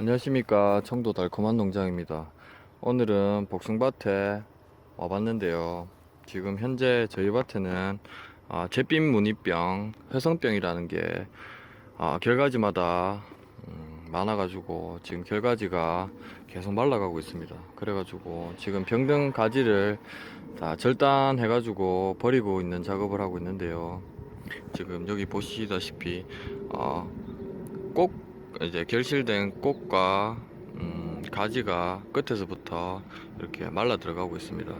안녕하십니까. 청도 달콤한 농장입니다. 오늘은 복숭밭에 와봤는데요. 지금 현재 저희 밭에는 아, 잿빛 무늬병 회성병이라는 게 아, 결가지마다 음, 많아가지고 지금 결가지가 계속 말라가고 있습니다. 그래가지고 지금 병든 가지를 다 절단해 가지고 버리고 있는 작업을 하고 있는데요. 지금 여기 보시다시피 어, 꼭 이제 결실된 꽃과 음, 가지가 끝에서부터 이렇게 말라 들어가고 있습니다.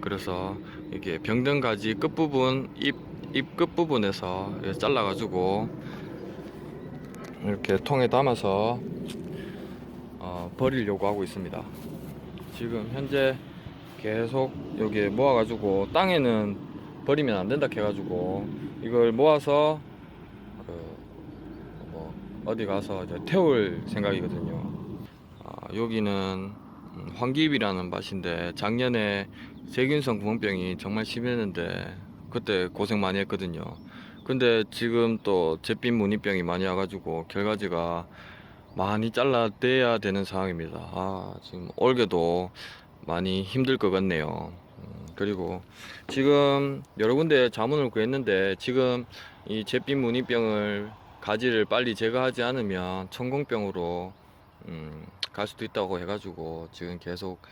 그래서 이게 병든 가지 끝부분 잎, 잎 끝부분에서 잘라가지고 이렇게 통에 담아서 어, 버리려고 하고 있습니다. 지금 현재 계속 여기 모아가지고 땅에는 버리면 안 된다 해가지고 이걸 모아서 그뭐 어디 가서 태울 생각이거든요. 아, 여기는 음, 황기입이라는 밭인데 작년에 세균성 구멍병이 정말 심했는데 그때 고생 많이 했거든요. 근데 지금 또 잿빛 무늬병이 많이 와가지고 결과지가 많이 잘라내야 되는 상황입니다. 아, 지금 올게도 많이 힘들 것 같네요. 음, 그리고 지금 여러 군데 자문을 구했는데 지금 이 잿빛 무늬병을 가지를 빨리 제거하지 않으면 천공병으로 음, 갈 수도 있다고 해가지고 지금 계속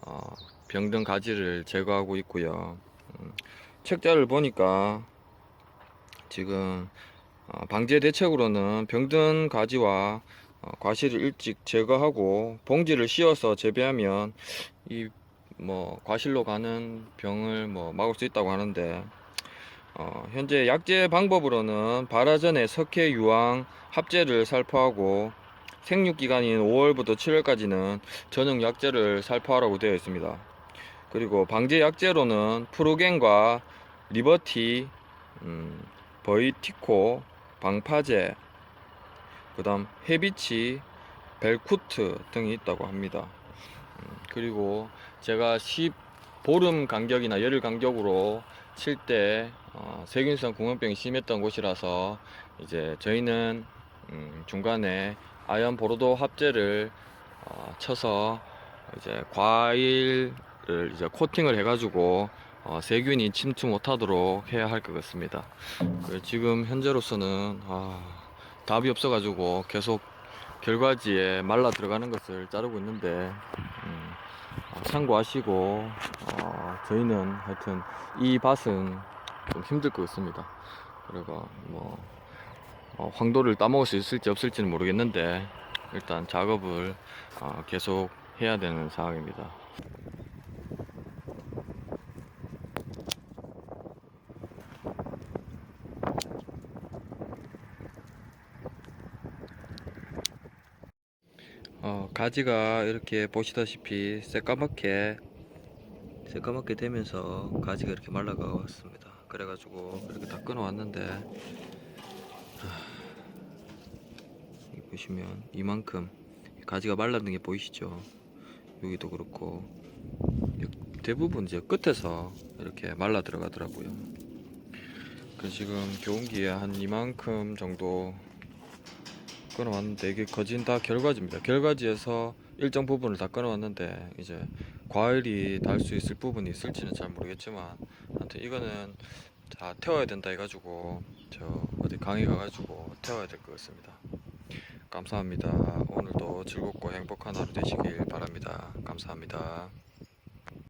어, 병든 가지를 제거하고 있고요. 음, 책자를 보니까 지금 어, 방제 대책으로는 병든 가지와 어, 과실을 일찍 제거하고 봉지를 씌워서 재배하면 이 뭐 과실로 가는 병을 뭐 막을 수 있다고 하는데 어, 현재 약제 방법으로는 발화 전에 석회 유황 합제를 살포하고 생육 기간인 5월부터 7월까지는 전용 약제를 살포하라고 되어 있습니다. 그리고 방제 약제로는 프로겐과 리버티, 음, 버이티코, 방파제, 그 다음 헤비치, 벨쿠트 등이 있다고 합니다. 음, 그리고 제가 10 보름 간격이나 열흘 간격으로 칠때 어, 세균성 궁합병이 심했던 곳이라서 이제 저희는 음, 중간에 아연 보로도 합제를 어, 쳐서 이제 과일을 이제 코팅을 해가지고 어, 세균이 침투 못하도록 해야 할 것 같습니다. 그 지금 현재로서는 아, 답이 없어가지고 계속 결과지에 말라 들어가는 것을 자르고 있는데 음, 어, 참고하시고 어, 저희는 하여튼 이 밭은 좀 힘들 것 같습니다. 그리고 뭐 어, 황도를 따먹을 수 있을지 없을지는 모르겠는데 일단 작업을 어, 계속 해야 되는 상황입니다. 어, 가지가 이렇게 보시다시피 새까맣게 새까맣게 되면서 가지가 이렇게 말라가 왔습니다. 그래가지고 이렇게 다 끊어왔는데 여기 보시면 이만큼 가지가 말랐는 게 보이시죠? 여기도 그렇고 여- 대부분 이제 끝에서 이렇게 말라 들어가더라고요. 그 지금 교온기에 한 이만큼 정도 끊어왔는데 이게 거진 다 결과지입니다. 결과지에서 일정 부분을 다 끊어왔는데 이제 과일이 달 수 있을 부분이 있을지는 잘 모르겠지만 하여튼 이거는 다 태워야 된다 해가지고 저 어디 강의 가가지고 태워야 될 것 같습니다. 감사합니다. 오늘도 즐겁고 행복한 하루 되시길 바랍니다. 감사합니다.